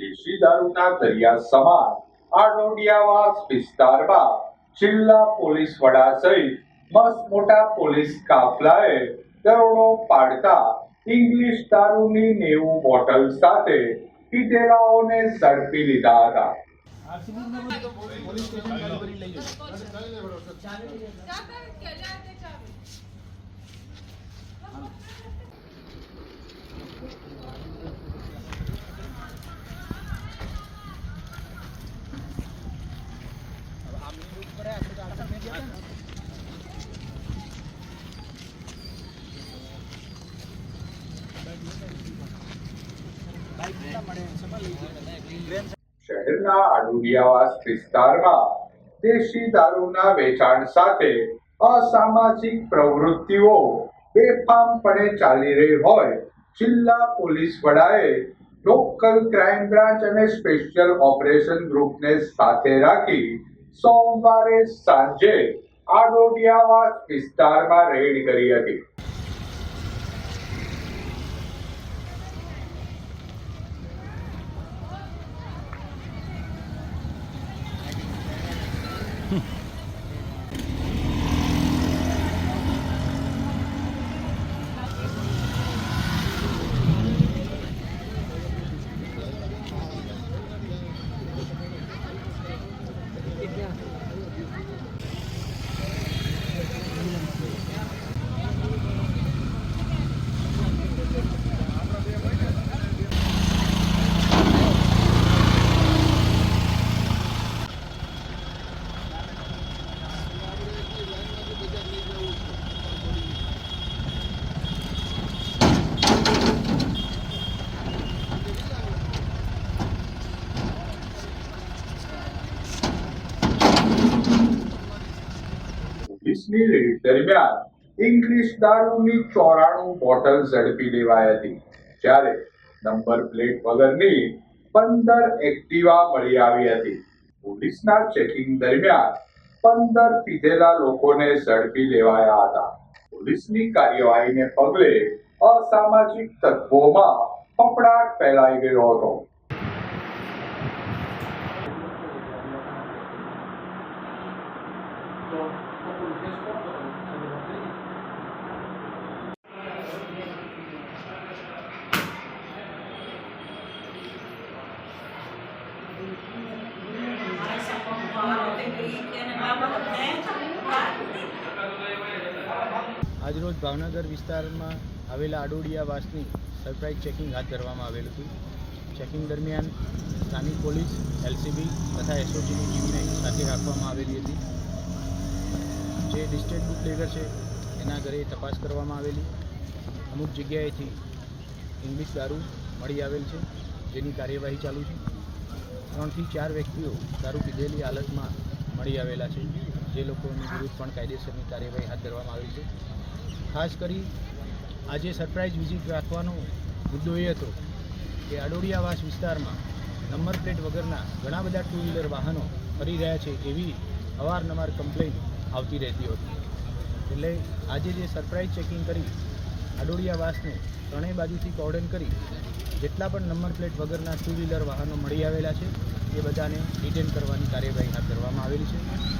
દેશી દારૂના દરિયા સમાન આડોડિયાવાસ વિસ્તારમાં જિલ્લા પોલીસ વડા સહિત મસ્ત મોટા પોલીસ કાફલાએ દરોડો પાડતા ઇંગ્લિશ દારૂની નેવું બોટલ સાથે પીધેલાઓને ઝડપી લીધા હતા. પોલીસ શહેરના આડોડિયાવાસ વિસ્તારમાં દેશી દારૂના વેચાણ સાથે અસામાજિક પ્રવૃત્તિઓ બેફામપણે ચાલી રહી હોય, જિલ્લા પોલીસ વડાએ લોકલ ક્રાઇમ બ્રાન્ચ અને સ્પેશિયલ ઓપરેશન ગ્રુપને સાથે રાખી સોમવારે સાંજે આડોડિયાવાસ વિસ્તારમાં રેડ કરી હતી. Hmm. પોલીસની રેડ દરમિયાન ઇંગ્લિશ દારૂની ચોરાણું બોટલ ઝડપી લેવાઈ હતી. જ્યારે નંબર પ્લેટ વગરની પંદર એક્ટિવા મળી આવી હતી. પોલીસના ચેકિંગ દરમિયાન પંદર પીધેલા લોકોને ઝડપી લેવાયા હતા. પોલીસની કાર્યવાહીને પગલે અસામાજિક તત્વોમાં ફફડાટ ફેલાઈ ગયો હતો. આજરોજ ભાવનગર વિસ્તારમાં આવેલા આડોડિયા વાસની સરપ્રાઇઝ ચેકિંગ હાથ ધરવામાં આવેલું હતું. ચેકિંગ દરમિયાન સ્થાનિક પોલીસ, એલસીબી તથા એસઓજીની ટીમને સાથે રાખવામાં આવેલી હતી. જે ડિસ્ટ્રિક્ટ બુકલેગર છે, એના ઘરે તપાસ કરવામાં આવેલી. અમુક જગ્યાએથી ઇંગ્લિશ દારૂ મળી આવેલ છે, જેની કાર્યવાહી ચાલુ છે. ત્રણથી ચાર વ્યક્તિઓ દારૂ પીધેલી હાલતમાં મળી આવેલા છે. જે લોકોની વિરુદ્ધ પણ કાયદેસરની કાર્યવાહી હાથ ધરવામાં આવી છે. ખાસ કરી આજે સરપ્રાઇઝ વિઝિટ રાખવાનો મુદ્દો એ હતો કે અડોડિયાવાસ વિસ્તારમાં નંબર પ્લેટ વગરના ઘણા બધા ટુ વ્હીલર વાહનો ફરી રહ્યા છે એવી અવારનવાર કમ્પ્લેન આવતી રહેતી હતી. એટલે આજે જે સરપ્રાઇઝ ચેકિંગ કરી અડોડિયાવાસને ત્રણેય બાજુથી કોર્ડન કરી, જેટલા પણ નંબર પ્લેટ વગરના ટુ વ્હીલર વાહનો મળી આવેલા છે એ બધાને ડિટેન કરવાની કાર્યવાહી હાથ ધરવામાં આવેલી છે.